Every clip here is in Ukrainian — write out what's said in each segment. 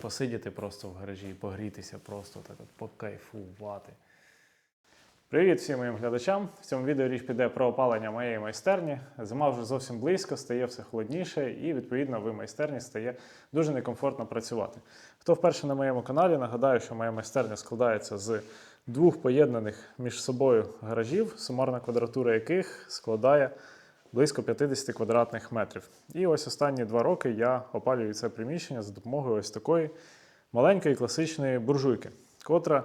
Посидіти просто в гаражі, погрітися, просто так от покайфувати. Привіт всім моїм глядачам. В цьому відео річ піде про опалення моєї майстерні. Зима вже зовсім близько, стає все холодніше, і відповідно в майстерні стає дуже некомфортно працювати. Хто вперше на моєму каналі, нагадаю, що моя майстерня складається з двох поєднаних між собою гаражів, сумарна квадратура яких складає близько 50 квадратних метрів. І ось останні два роки я опалюю це приміщення за допомогою ось такої маленької класичної буржуйки, котра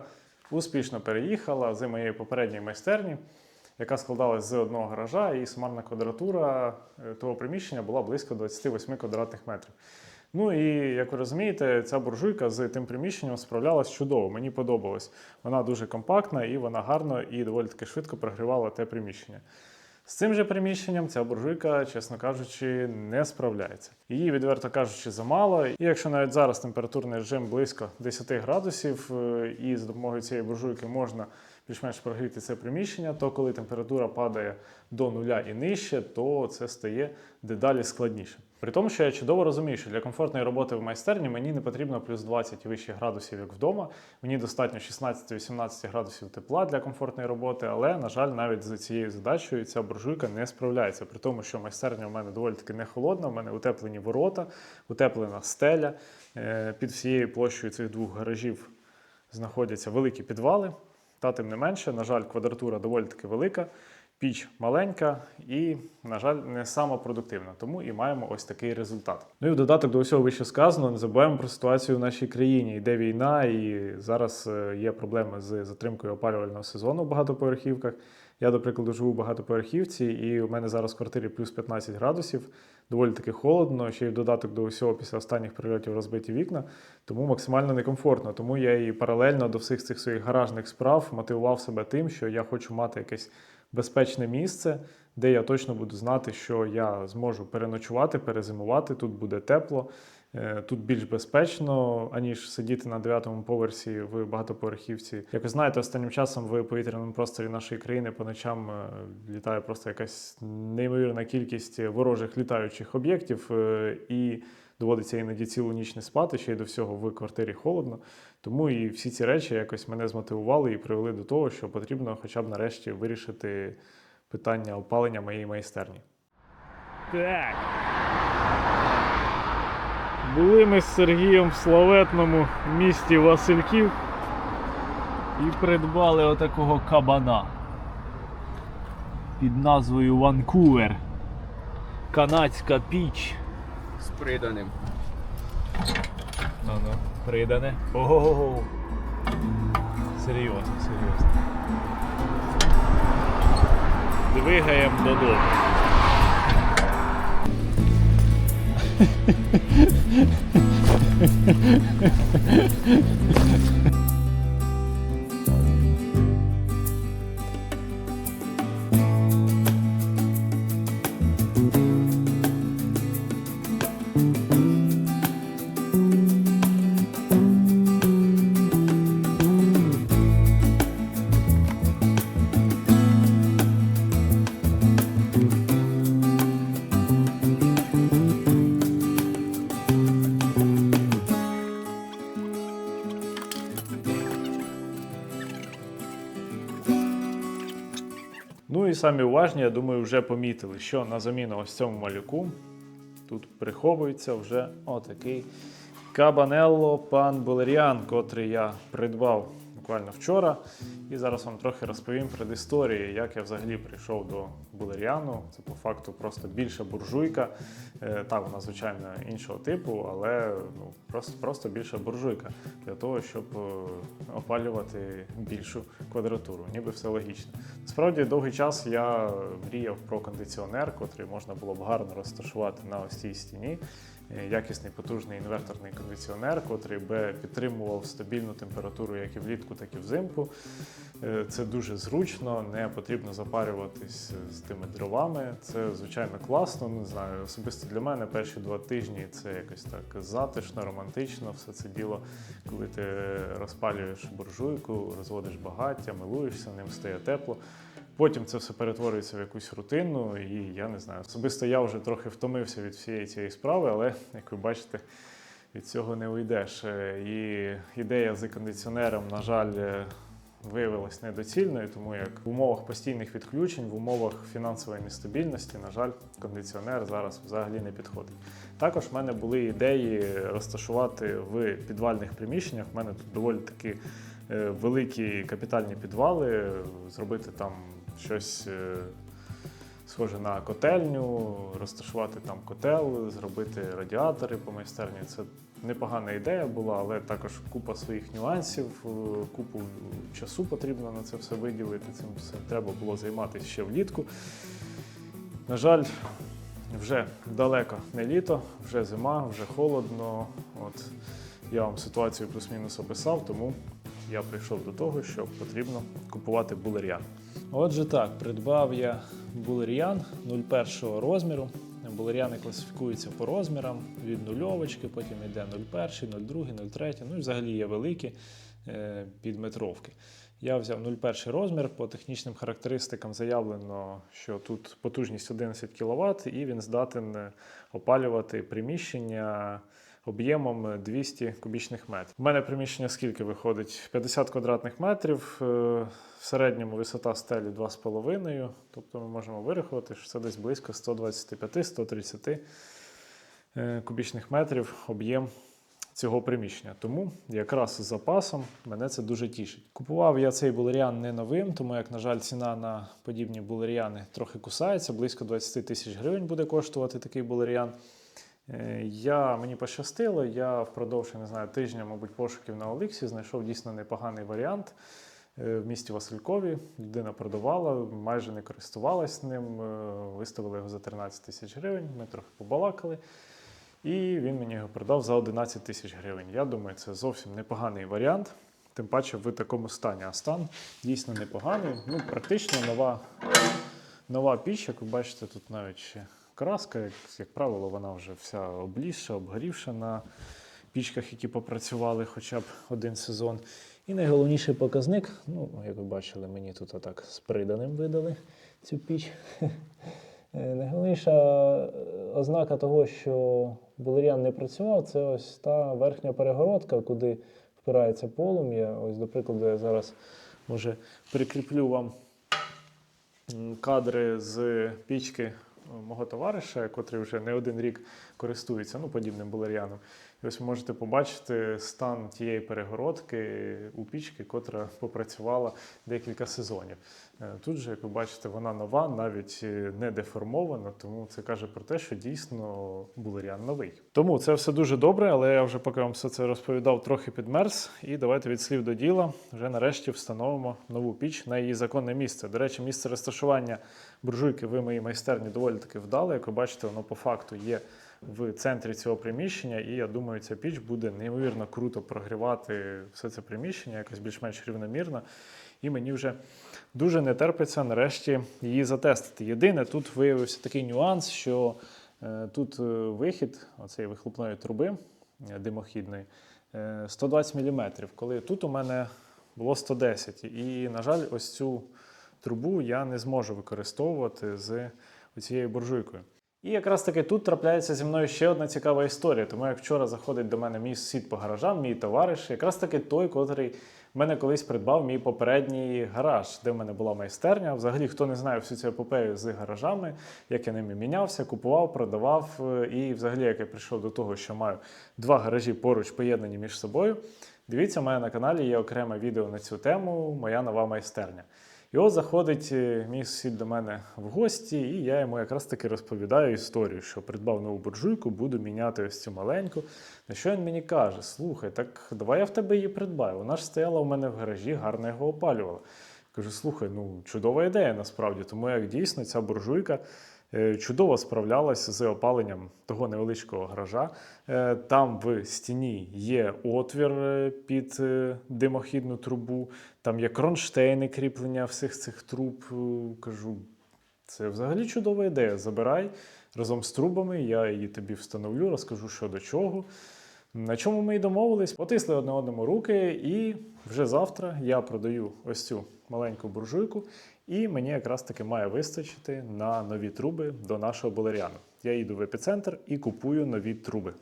успішно переїхала з моєї попередньої майстерні, яка складалась з одного гаража, і сумарна квадратура е, того приміщення була близько 28 квадратних метрів. Ну і як ви розумієте, ця буржуйка з тим приміщенням справлялась чудово. Мені подобалось. Вона дуже компактна і вона гарно і доволі таки швидко прогрівала те приміщення. З цим же приміщенням ця буржуйка, чесно кажучи, не справляється. Її, відверто кажучи, замало. І якщо навіть зараз температурний режим близько 10 градусів, е, і за допомогою цієї буржуйки можна більш-менш прогріти це приміщення, то коли температура падає до нуля і нижче, то це стає дедалі складніше. При тому, що я чудово розумію, що для комфортної роботи в майстерні мені не потрібно плюс 20 і вище градусів, як вдома. Мені достатньо 16-18 градусів тепла для комфортної роботи, але, на жаль, навіть з цією задачею ця буржуйка не справляється. При тому, що майстерня в мене доволі таки не холодна, в мене утеплені ворота, утеплена стеля. Е, Під всією площею цих двох гаражів знаходяться великі підвали. Та тим не менше, на жаль, квадратура доволі таки велика, піч маленька і, на жаль, не сама продуктивна. Тому і маємо ось такий результат. Ну і в додаток до усього вище сказано, не забуваємо про ситуацію в нашій країні. Йде війна, і зараз е, є проблеми з затримкою опалювального сезону в багатоповерхівках. Я, до прикладу, живу в багатоповерхівці, і у мене зараз в квартирі плюс 15 градусів, доволі таки холодно, ще й в додаток до усього після останніх прильотів розбиті вікна, тому максимально некомфортно. Тому я і паралельно до всіх цих своїх гаражних справ мотивував себе тим, що я хочу мати якесь безпечне місце, де я точно буду знати, що я зможу переночувати, перезимувати, тут буде тепло. Е, Тут більш безпечно, аніж сидіти на дев'ятому поверсі в багатоповерхівці. Як ви знаєте, останнім часом в повітряному просторі нашої країни по ночам е, літає просто якась неймовірна кількість ворожих літаючих об'єктів, е, і доводиться іноді цілу ніч не спати, ще й до всього в квартирі холодно. Тому і всі ці речі якось мене змотивували і привели до того, що потрібно хоча б нарешті вирішити питання опалення моєї майстерні. Так. Були ми з Сергієм в славетному місті Васильків і придбали отакого кабана під назвою Ванкувер. Канадська піч. З приданим. Ну-ну, придане. Ого-го. Серйозно, серйозно. Двигаємо додому. Ну і самі уважні, я думаю, вже помітили, що на заміну ось цьому малюку тут приховується вже отакий Кабанелло Пан Болеріан, котрий я придбав буквально вчора. І зараз вам трохи розповім предісторії, як я взагалі прийшов до Булеріану. Це по факту просто більша буржуйка. Е, Так, вона, звичайно, іншого типу, але ну, просто, просто більша буржуйка для того, щоб е, опалювати більшу квадратуру. Ніби все логічно. Насправді, довгий час я мріяв про кондиціонер, котрий можна було б гарно розташувати на ось цій стіні. Е, Якісний потужний інверторний кондиціонер, котрий би підтримував стабільну температуру як і влітку, так і взимку. Е, Це дуже зручно, не потрібно запарюватись з тими дровами. Це звичайно класно. Не знаю, особисто для мене перші два тижні це якось так затишно, романтично. Все це діло, коли ти розпалюєш буржуйку, розводиш багаття, милуєшся, ним стає тепло. Потім це все перетворюється в якусь рутину, і я не знаю. Особисто я вже трохи втомився від всієї цієї справи, але як ви бачите, від цього не уйдеш. Е, І ідея з кондиціонером, на жаль, е, виявилась недоцільною, тому як в умовах постійних відключень, в умовах фінансової нестабільності, на жаль, кондиціонер зараз взагалі не підходить. Також в мене були ідеї розташувати в підвальних приміщеннях. У мене тут доволі таки е, великі капітальні підвали, зробити там щось. е, Схоже на котельню, розташувати там котел, зробити радіатори по майстерні. Це непогана ідея була, але також купа своїх нюансів, е, купу часу потрібно на це все виділити. Цим все треба було займатися ще влітку. На жаль, вже далеко не літо, вже зима, вже холодно. От я вам ситуацію плюс-мінус описав, тому я прийшов до того, що потрібно купувати булер'ян. Отже, так, придбав я булер'ян 01 розміру. Булер'яни класифікуються по розмірам від нульовочки, потім йде 01, 02, 03, ну і взагалі є великі е, підметровки. Я взяв 01 розмір. По технічним характеристикам заявлено, що тут потужність 11 кВт, і він здатен е, опалювати приміщення об'ємом 200 кубічних метрів. У мене приміщення скільки виходить? 50 квадратних метрів. е, В середньому висота стелі 2,5. Тобто ми можемо вирахувати, що це десь близько 125-130 е, кубічних метрів об'єм цього приміщення. Тому якраз з запасом мене це дуже тішить. Купував я цей булеріан не новим, тому як, на жаль, ціна на подібні булеріани трохи кусається. Близько 20 тисяч гривень буде коштувати такий булеріан. Е, Я, мені пощастило, я впродовж не знаю, тижня, мабуть, пошуків на Оліксі знайшов дійсно непоганий варіант. Е, В місті Василькові людина продавала, майже не користувалась ним. е, Виставили його за 13 тисяч гривень. Ми трохи побалакали. І він мені його продав за 11 тисяч гривень. Я думаю, це зовсім непоганий варіант. Тим паче в такому стані. А стан дійсно непоганий. Ну, практично нова, нова піч, як ви бачите, тут навіть ще краска, як, як правило, вона вже вся облізша, обгорівша на пічках, які попрацювали хоча б один сезон. І найголовніший показник, ну, як ви бачили, мені тут отак з приданим видали цю піч. Е, Найголовніша е, ознака того, що булер'ян не працював, це ось та верхня перегородка, куди впирається полум'я. Ось, до прикладу, я зараз може прикріплю вам кадри з пічки мого товариша, котрий вже не один рік користується ну, подібним булер'яном. Ось ви можете побачити стан тієї перегородки у пічки, котра попрацювала декілька сезонів. Е, Тут же, як ви бачите, вона нова, навіть е, не деформована, тому це каже про те, що дійсно булеріан новий. Тому це все дуже добре, але я вже поки вам все це розповідав, трохи підмерз. І давайте від слів до діла вже нарешті встановимо нову піч на її законне місце. До речі, місце розташування буржуйки в моїй майстерні доволі таки вдале. Як ви бачите, воно по факту є в центрі цього приміщення, і я думаю, ця піч буде неймовірно круто прогрівати все це приміщення, якось більш-менш рівномірно. І мені вже дуже не терпиться нарешті її затестити. Єдине, тут виявився такий нюанс, що е, тут е, вихід оцеї вихлопної труби е, димохідної е, 120 мм, коли тут у мене було 110 І, на жаль, ось цю трубу я не зможу використовувати з цією буржуйкою. І якраз таки тут трапляється зі мною ще одна цікава історія. Тому як вчора заходить до мене мій сусід по гаражам, мій товариш, якраз таки той, котрий мене колись придбав мій попередній гараж, де в мене була майстерня. Взагалі, хто не знає всю цю епопею з гаражами, як я ними мінявся, купував, продавав. е, І взагалі, як я прийшов до того, що маю два гаражі поруч поєднані між собою. Дивіться, у мене на каналі є окреме відео на цю тему Моя нова майстерня. І от заходить е, мій сусід до мене в гості, і я йому якраз таки розповідаю історію, що придбав нову буржуйку, буду міняти ось цю маленьку. На що він мені каже: слухай, так давай я в тебе її придбаю. Вона ж стояла у мене в гаражі, гарно його опалювала. Кажу, слухай, ну чудова ідея насправді, тому як дійсно ця буржуйка чудово справлялася з опаленням того невеличкого гаража. Е, Там в стіні є отвір е, під е, димохідну трубу, там є кронштейни кріплення всіх цих труб. Е, Кажу, це взагалі чудова ідея. Забирай разом з трубами, я її тобі встановлю, розкажу, що до чого. На чому ми й домовились, потисли одне одному руки, і вже завтра я продаю ось цю маленьку буржуйку, і мені якраз таки має вистачити на нові труби до нашого болеріану. Я їду в епіцентр і купую нові труби.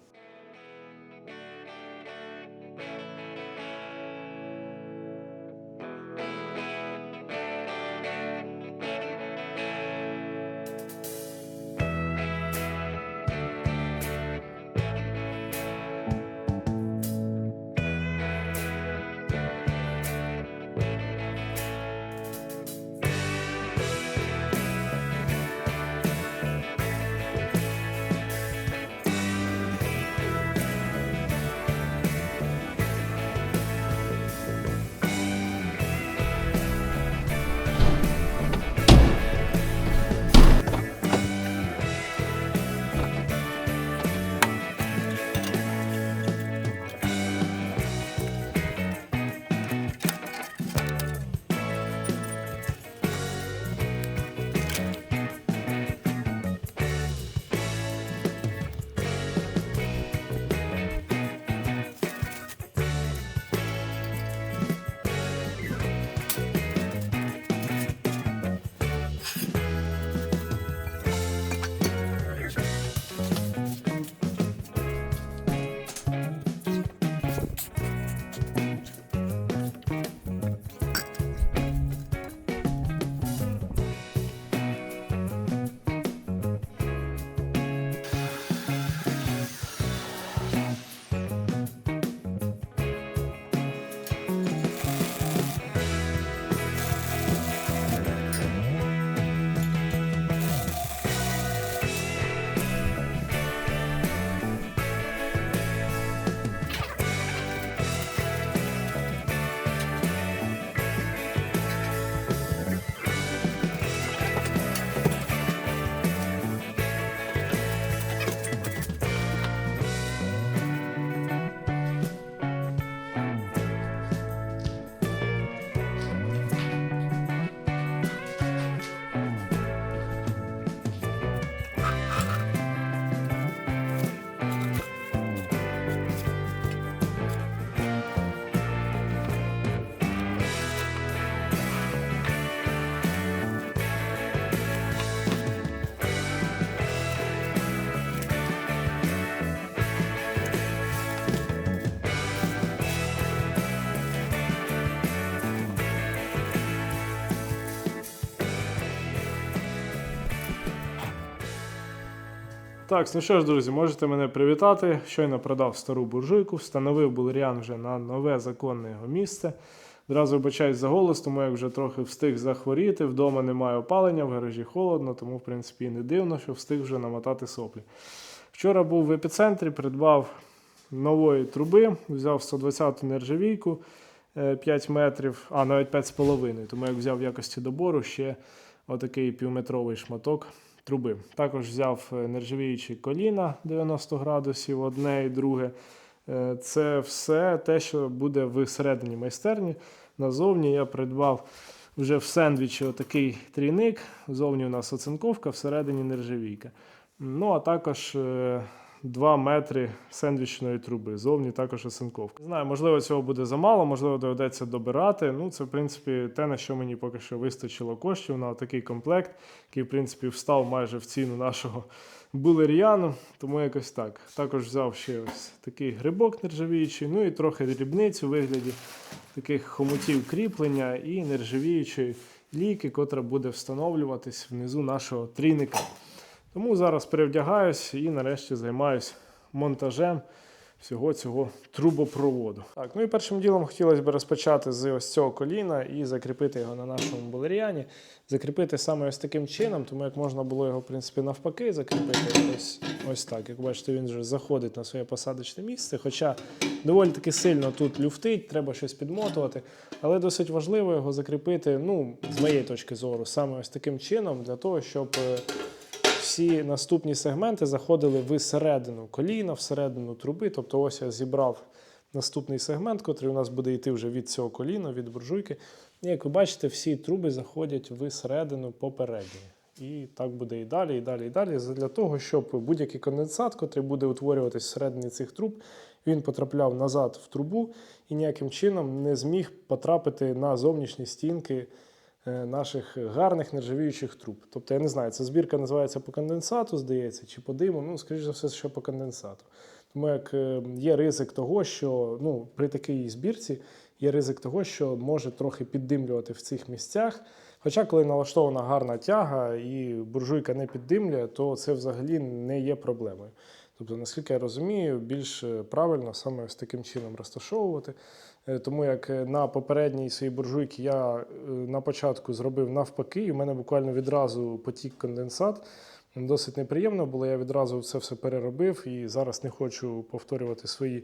Так, ну що ж, друзі, можете мене привітати. Щойно продав стару буржуйку, встановив булеріан вже на нове законне його місце. Одразу вибачаюсь за голос, тому як вже трохи встиг захворіти. Вдома немає опалення, в гаражі холодно, тому, в принципі, і не дивно, що встиг вже намотати соплі. Вчора був в епіцентрі, придбав нової труби, взяв 120-ту нержавійку е, 5 метрів, а навіть 5,5. Тому як взяв в якості добору ще отакий півметровий шматок труби. Також взяв е, нержавіючі коліна 90 градусів, одне і друге. Е, Це все те, що буде всередині майстерні. Назовні я придбав вже в сендвічі отакий трійник. Зовні у нас оцинковка, всередині нержавійка. Ну, а також 2 метри сендвічної труби. Зовні також оцинковка. Не знаю, можливо, цього буде замало, можливо, доведеться добирати. Ну, це, в принципі, те, на що мені поки що вистачило коштів на такий комплект, який, в принципі, встав майже в ціну нашого булер'яну. Тому якось так. Також взяв ще ось такий грибок нержавіючий, ну і трохи дрібниць у вигляді таких хомутів кріплення і нержавіючої ліки, котра буде встановлюватись внизу нашого трійника. Тому зараз перевдягаюсь і нарешті займаюсь монтажем всього цього трубопроводу. Так, ну і першим ділом хотілося б розпочати з ось цього коліна і закріпити його на нашому балеріані. Закріпити саме ось таким чином, тому як можна було його, в принципі, навпаки, закріпити ось, ось так. Як бачите, він вже заходить на своє посадочне місце. Хоча доволі таки сильно тут люфтить, треба щось підмотувати. Але досить важливо його закріпити, ну, з моєї точки зору, саме ось таким чином, для того, щоб. Всі наступні сегменти заходили всередину коліна, всередину труби. Тобто, ось я зібрав наступний сегмент, котрий у нас буде йти вже від цього коліна, від буржуйки. І як ви бачите, всі труби заходять всередину попередньої. І так буде і далі, і далі, і далі. Для того, щоб будь-який конденсат, котрий буде утворюватись всередині цих труб, він потрапляв назад в трубу і ніяким чином не зміг потрапити на зовнішні стінки наших гарних нержавіючих труб. Тобто, я не знаю, ця збірка називається по конденсату, здається, чи по диму, ну, скоріш за все, що по конденсату. Тому як е, є ризик того, що ну, при такій збірці є ризик того, що може трохи піддимлювати в цих місцях. Хоча, коли налаштована гарна тяга і буржуйка не піддимлює, то це взагалі не є проблемою. Тобто, наскільки я розумію, більш е, правильно саме ось таким чином розташовувати. Е, Тому як е, на попередній своїй буржуйці я е, на початку зробив навпаки, і в мене буквально відразу потік конденсат. Досить неприємно було, я відразу це все переробив і зараз не хочу повторювати свої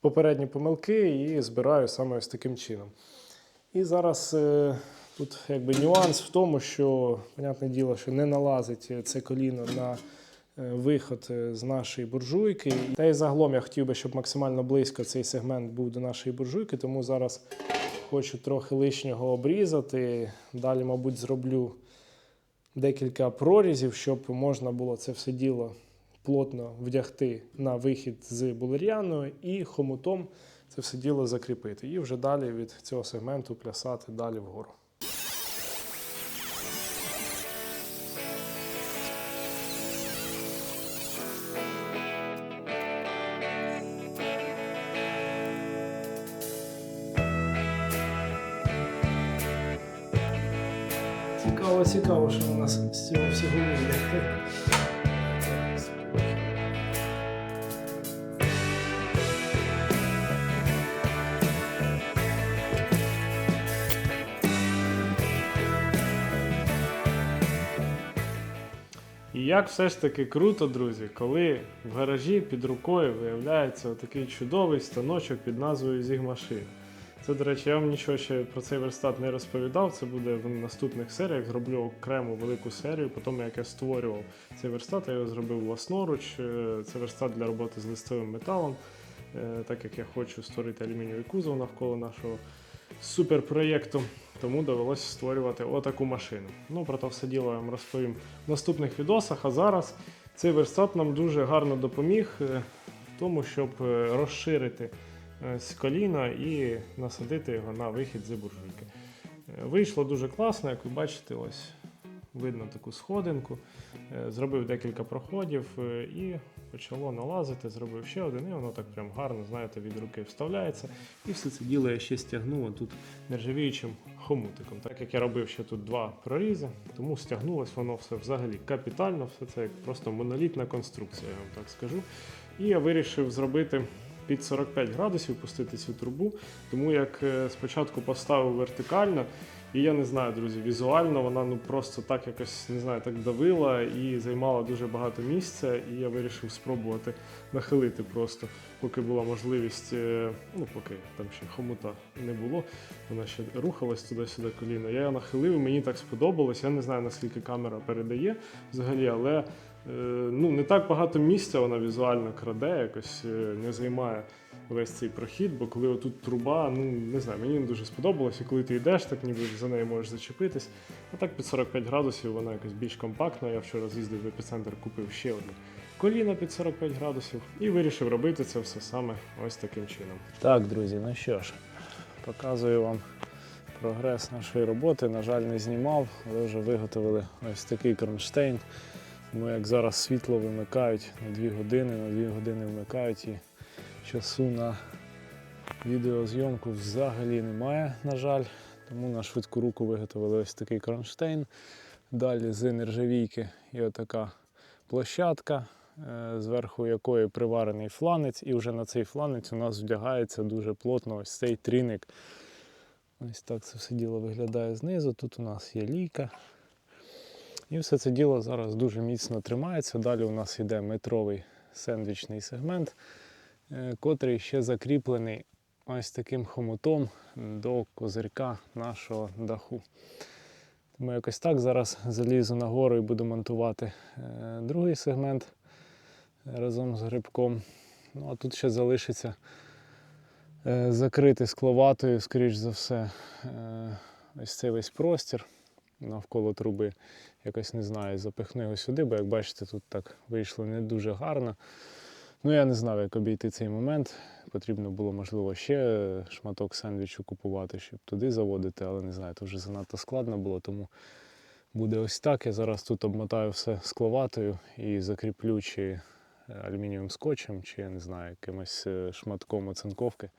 попередні помилки і збираю саме ось таким чином. І зараз тут якби нюанс в тому, що, понятне діло, що не налазить це коліно на виход е, з нашої буржуйки. Та й загалом я хотів би, щоб максимально близько цей сегмент був до нашої буржуйки, тому зараз хочу трохи лишнього обрізати. Далі, мабуть, зроблю декілька прорізів, щоб можна було це все діло плотно вдягти на вихід з булер'яною і хомутом це все діло закріпити. І вже далі від цього сегменту плясати далі вгору. Цікаво, цікаво, що у нас з цього всього вийде. Як все ж таки круто, друзі, коли в гаражі під рукою виявляється такий чудовий станочок під назвою Зігмашин. Це, до речі, я вам нічого ще про цей верстат не розповідав. Це буде в наступних серіях. Зроблю окрему велику серію. Потім, як я створював цей верстат, я його зробив власноруч. Е, Це верстат для роботи з листовим металом. Е, Так як я хочу створити алюмінієвий кузов навколо нашого суперпроєкту. Тому довелося створювати отаку машину. Ну, про те все діло я вам розповім в наступних відосах. А зараз цей верстат нам дуже гарно допоміг е, в тому, щоб розширити з коліна і насадити його на вихід з буржуйки. Е, Вийшло дуже класно, як ви бачите, ось видно таку сходинку. Е, Зробив декілька проходів е, і почало налазити. Зробив ще один, і воно так прям гарно, знаєте, від руки вставляється. І все це діло я ще стягнув тут нержавіючим хомутиком. Так як я робив ще тут два прорізи, тому стягнулось воно все взагалі капітально, все це як просто монолітна конструкція, я вам так скажу. І я вирішив зробити під 45 градусів, пустити цю трубу, тому як е, спочатку поставив вертикально. І я не знаю, друзі, візуально вона ну просто так якось не знаю, так давила і займала дуже багато місця. І я вирішив спробувати нахилити просто, поки була можливість, е, ну поки там ще хомута не було, вона ще рухалась туди-сюди коліно. Я нахилив, мені так сподобалось. Я не знаю наскільки камера передає взагалі, але ну не так багато місця вона візуально краде, якось е, не займає весь цей прохід, бо коли отут труба, ну не знаю, мені не дуже і коли ти йдеш, так ніби за нею можеш зачепитись. А так під 45 градусів вона якось більш компактна. Я вчора з'їздив в епіцентр, купив ще одне коліно під 45 градусів і вирішив робити це все саме ось таким чином. Так, друзі, ну що ж, показую вам прогрес нашої роботи. На жаль, не знімав, але вже виготовили ось такий кронштейн. Тому як зараз світло вимикають на 2 години, на 2 години вмикають і часу на відеозйомку взагалі немає, на жаль. Тому на швидку руку виготовили ось такий кронштейн. Далі з нержавійки і отака площадка, е, зверху якої приварений фланець, і вже на цей фланець у нас вдягається дуже плотно ось цей тріник. Ось так це все діло виглядає знизу. Тут у нас є лійка. І все це діло зараз дуже міцно тримається. Далі у нас йде метровий сендвічний сегмент, е, котрий ще закріплений ось таким хомутом до козирка нашого даху. Тому якось так зараз залізу на гору і буду монтувати е, другий сегмент разом з грибком. Ну а тут ще залишиться е, закрити скловатою, скоріш за все, ось цей весь простір навколо труби. Якось не знаю, запихну його сюди, бо як бачите, тут так вийшло не дуже гарно. Ну, я не знав, як обійти цей момент. Потрібно було, можливо, ще шматок сендвічу купувати, щоб туди заводити, але не знаю, то вже занадто складно було, тому буде ось так. Я зараз тут обмотаю все скловатою і закріплю чи алюмінієвим скотчем, чи я не знаю, якимось е, шматком оцинковки.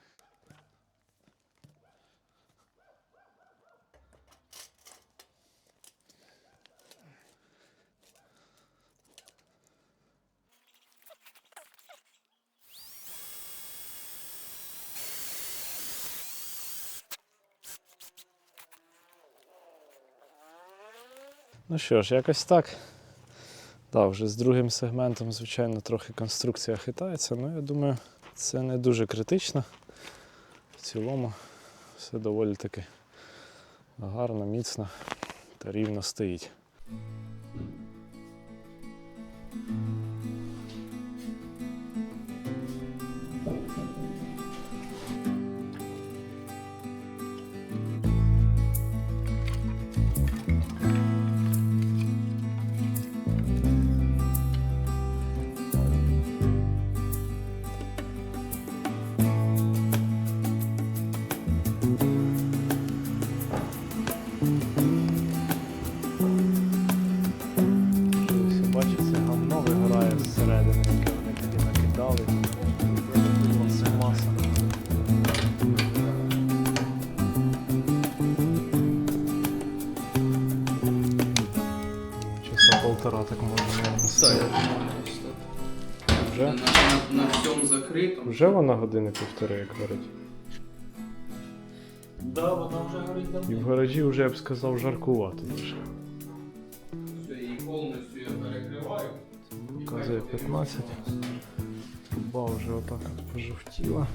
Ну що ж, якось так. Да, вже з другим сегментом, звичайно, трохи конструкція хитається, але я думаю, це не дуже критично. В цілому все доволі таки гарно, міцно та рівно стоїть. Вже вона години півтори, як горить. Да, вона вже горить І в гаражі вже я б сказав жаркувати дуже. Все, її повністю я перекриваю. Показує 15. Труба вже отак пожовтіла.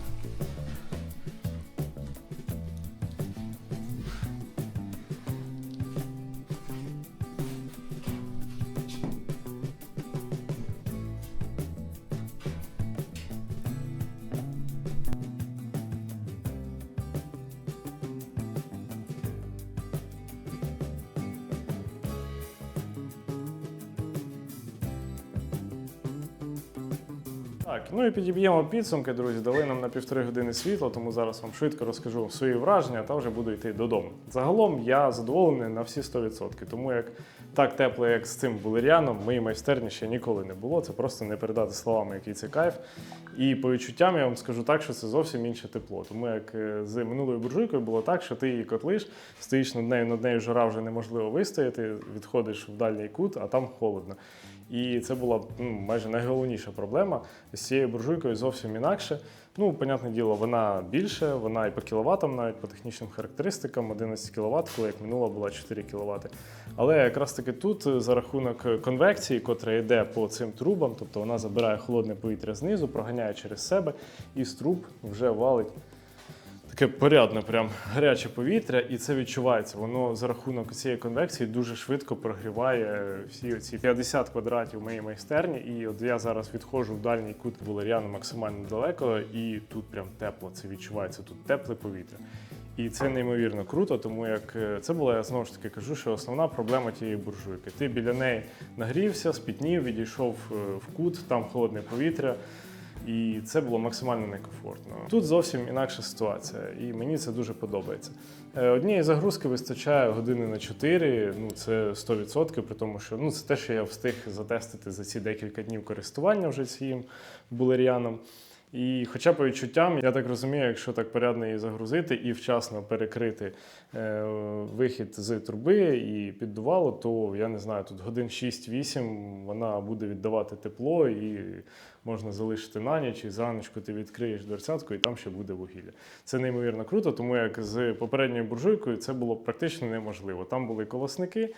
Так, ну і підіб'ємо підсумки, друзі. Дали нам на півтори години світла, тому зараз вам швидко розкажу свої враження та вже буду йти додому. Загалом я задоволений на всі 100%, тому як так тепло, як з цим булеріаном, в моїй майстерні ще ніколи не було. Це просто не передати словами, який це кайф. І по відчуттям я вам скажу так, що це зовсім інше тепло. Тому як е, з минулою буржуйкою було так, що ти її котлиш, стоїш над нею, над нею жара вже неможливо вистояти, відходиш в дальній кут, а там холодно. І це була ну, майже найголовніша проблема. З цією буржуйкою зовсім інакше. Ну, понятне діло, вона більше, вона і по кіловатам, навіть по технічним характеристикам 11 кВт, коли як минула була 4 кВт. Але якраз таки тут е, за рахунок конвекції, котра йде по цим трубам, тобто вона забирає холодне повітря знизу, проганяє через себе, і з труб вже валить таке порядне, прям гаряче повітря, і це відчувається. Воно за рахунок цієї конвекції дуже швидко прогріває всі ці 50 квадратів моєї майстерні. І от я зараз відходжу в дальній кут Валеріану максимально далеко, і тут прям тепло. Це відчувається. Тут тепле повітря. І це неймовірно круто, тому як е, це була, я знову ж таки кажу, що основна проблема тієї буржуйки. Ти біля неї нагрівся, спітнів, відійшов е, в кут, там холодне повітря. І це було максимально некомфортно. Тут зовсім інакша ситуація, і мені це дуже подобається. Е, Однієї загрузки вистачає години на 4, ну це 100%, при тому, що ну, це те, що я встиг затестити за ці декілька днів користування вже цим булеріаном. І хоча по відчуттям, я так розумію, якщо так порядно її загрузити і вчасно перекрити е, вихід з труби і піддувало, то я не знаю, тут годин 6-8 вона буде віддавати тепло і можна залишити на ніч, і зраночку ти відкриєш дверцятку, і там ще буде вугілля. Це неймовірно круто, тому як з попередньою буржуйкою це було практично неможливо. Там були колосники.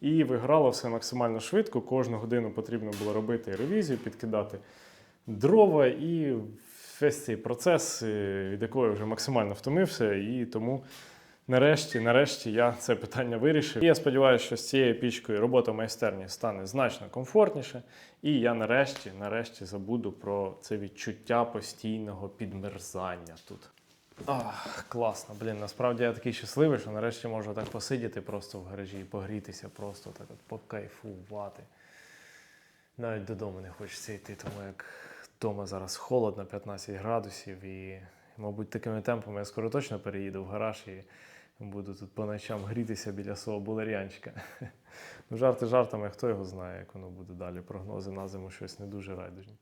І виграло все максимально швидко. Кожну годину потрібно було робити ревізію, підкидати дрова і весь цей процес, е, від якого я вже максимально втомився, і тому. Нарешті, нарешті я це питання вирішив. І я сподіваюся, що з цією пічкою робота в майстерні стане значно комфортніше. І я нарешті, нарешті забуду про це відчуття постійного підмерзання тут. Ах, класно, блін. Насправді я такий щасливий, що нарешті можу так посидіти просто в гаражі і погрітися, просто так от покайфувати. Навіть додому не хочеться йти, тому як вдома зараз холодно, 15 градусів, і, мабуть, такими темпами я скоро точно переїду в гараж і буду тут по ночам грітися біля свого булер'янчика. Ну, жарти жартами, хто його знає, як воно буде далі. Прогнози на зиму щось не дуже райдужні.